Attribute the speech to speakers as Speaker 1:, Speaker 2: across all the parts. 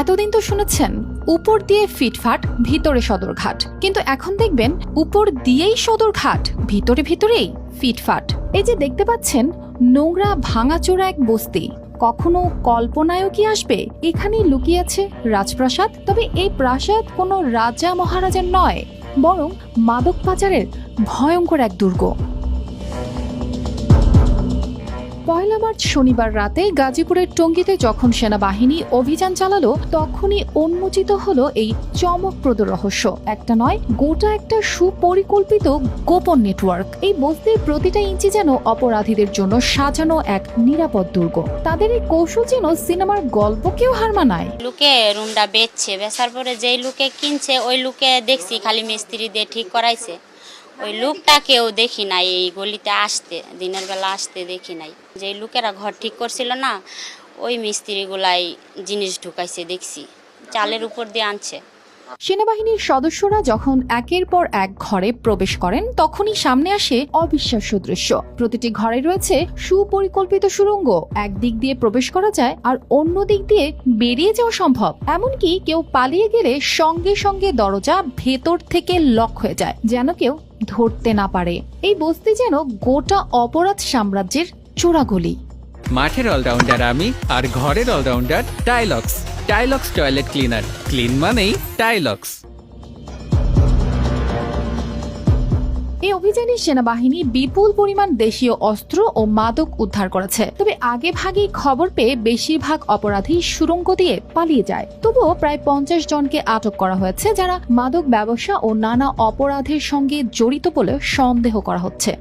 Speaker 1: এতদিন তো শুনেছেন, উপর দিয়ে ফিটফাট, ভিতরে সদরঘাট। কিন্তু এখন দেখবেন, উপর দিয়েই সদরঘাট, ভিতরে ভিতরেই ফিটফাট। এই যে দেখতে পাচ্ছেন, নোংরা, ভাঙাচোরা এক বস্তি। কখনো কল্পনায়ও কি আসবে? এখানেই লুকিয়ে আছে রাজপ্রাসাদ। তবে এই প্রাসাদ কোনো রাজা মহারাজার নয়, বরং মাদক পাচারের ভয়ঙ্কর এক দুর্গ। পয়লা মার্চ শনিবার রাতে গাজীপুরের টঙ্গীতে যখন সেনাবাহিনী অভিযান চালালো, তখনই উন্মোচিত হলো এই চমকপ্রদ রহস্য। একটা নয়, গোটা একটা সুপরিকল্পিত গোপন নেটওয়ার্ক। এই বস্তির প্রতিটা ইঞ্চি যেন অপরাধীদের জন্য সাজানো এক নিরাপদ দুর্গ। তাদের এই কৌশল যেন সিনেমার গল্পকেও হার মানায়।
Speaker 2: লুকে রুমটা বেচছে, বেচার পরে যেই লুকে কিনছে, ওই লুকে দেখছি খালি মিস্ত্রি দিয়ে ঠিক করাইছে। ওই লুকটা কেউ দেখি নাই, এই গলিতে আসতে, দিনের বেলা আসতে দেখি নাই। যে লুকেরা ঘর ঠিক করছিল না, ওই মিস্ত্রিগুলাই জিনিস ঢুকাইছে দেখছি, চালের উপর দিয়ে আনছে।
Speaker 1: সেনাবাহিনীর সদস্যরা যখন একের পর এক ঘরে প্রবেশ করেন, তখনই সামনে আসে অবিশ্বাস্য দৃশ্য। প্রতিটি ঘরে রয়েছে সুপরিকল্পিত সুড়ঙ্গ, একদিক দিয়ে প্রবেশ করা যায় আর অন্য দিক দিয়ে বেরিয়ে যাওয়া সম্ভব। এমনকি কেউ পালিয়ে গেলে সঙ্গে সঙ্গে দরজা ভেতর থেকে লক হয়ে যায়, যেন কেউ ধরতে না পারে। এই বস্তি যেন গোটা অপরাধ সাম্রাজ্যের চোরাগলি।
Speaker 3: মাঠের অলরাউন্ডার আমি আর ঘরের allrounder Tylox. Tylox toilet cleaner. Clean মানেই টাইলক্স।
Speaker 1: এই অভিযানে সেনাবাহিনী বিপুল পরিমাণ দেশীয় অস্ত্র ও মাদক উদ্ধার করেছে। তবে আগে ভাগেই খবর পেয়ে বেশিরভাগ অপরাধী সুরঙ্গ দিয়ে পালিয়ে যায়। তবুও প্রায় পঞ্চাশ জনকে আটক করা হয়েছে, যারা মাদক ব্যবসা ও নানা অপরাধের সঙ্গে জড়িত বলে সন্দেহ করা হচ্ছে।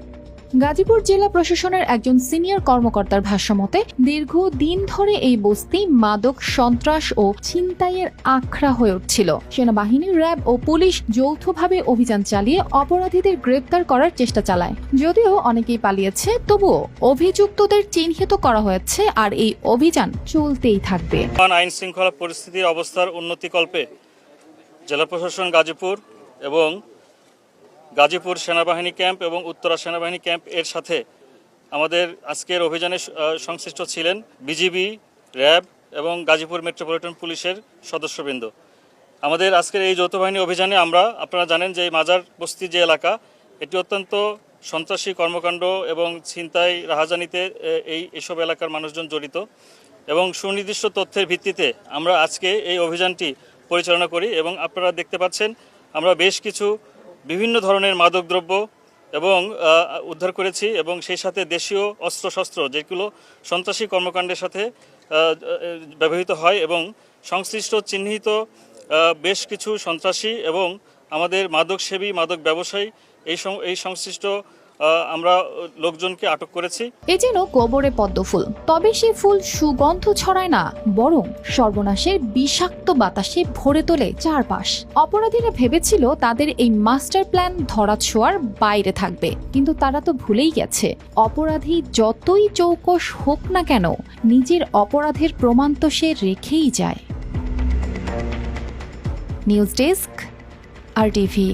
Speaker 1: গাজীপুর জেলা প্রশাসনের একজন সিনিয়র কর্মকর্তার ভাষ্যমতে দীর্ঘদিন ধরে এই বস্তি মাদক, সন্ত্রাস ও ছিনতাইয়ের আখড়া হয়ে উঠছিল। সেনাবাহিনী, র্যাব ও পুলিশ যৌথভাবে অভিযান চালিয়ে অপরাধীদের গ্রেপ্তার করার চেষ্টা চালায়। যদিও অনেকেই পালিয়েছে, তবুও অভিযুক্তদের চিহ্নিত করা হয়েছে আর এই অভিযান চলতেই থাকবে।
Speaker 4: আইন শৃঙ্খলা পরিস্থিতির অবস্থার উন্নতিকল্পে জেলা প্রশাসন গাজীপুর এবং গাজীপুর সেনাবাহিনী ক্যাম্প এবং উত্তরা সেনাবাহিনী ক্যাম্প এর সাথে আমাদের আজকের অভিযানে সংশ্লিষ্ট ছিলেন বিজিবি, র্যাব এবং গাজীপুর মেট্রোপলিটন পুলিশের সদস্যবৃন্দ। আমাদের আজকের এই যৌথ বাহিনী অভিযানে আমরা, আপনারা জানেন যে এই মাজার বস্তি যে এলাকা, এটি অত্যন্ত সন্ত্রাসী কর্মকাণ্ড এবং ছিনতাই রাহাজানিতে এই এসব এলাকার মানুষজন জড়িত এবং সুনির্দিষ্ট তথ্যের ভিত্তিতে আমরা আজকে এই অভিযানটি পরিচালনা করি এবং আপনারা দেখতে পাচ্ছেন, আমরা বেশ কিছু বিভিন্ন ধরনের মাদকদ্রব্য এবং উদ্ধার করেছি এবং সেই সাথে দেশীয় অস্ত্রশস্ত্র যেগুলো সন্ত্রাসী কর্মকাণ্ডের সাথে ব্যবহৃত হয় এবং সংশ্লিষ্ট চিহ্নিত বেশ কিছু সন্ত্রাসী এবং আমাদের মাদকসেবী, মাদক ব্যবসায়ী এই এই সংশ্লিষ্ট আমরা লোকজনকে আটক করেছি।
Speaker 1: এ যেন গোবরে পদ্ম ফুল। তবে সে ফুল সুগন্ধ ছড়ায় না, বরং সর্বনাশের বিষাক্ত বাতাসে ভরে তোলে চারপাশ। অপরাধীরা ভেবেছিল তাদের এই মাস্টার প্ল্যান ধরা ছোঁয়ার বাইরে থাকবে, কিন্তু তারা তো ভুলেই গেছে। অপরাধী যতই চৌকস হোক না কেন, নিজের অপরাধের প্রমাণ তো সে রেখেই যায়। নিউজ ডেস্ক, আর টিভি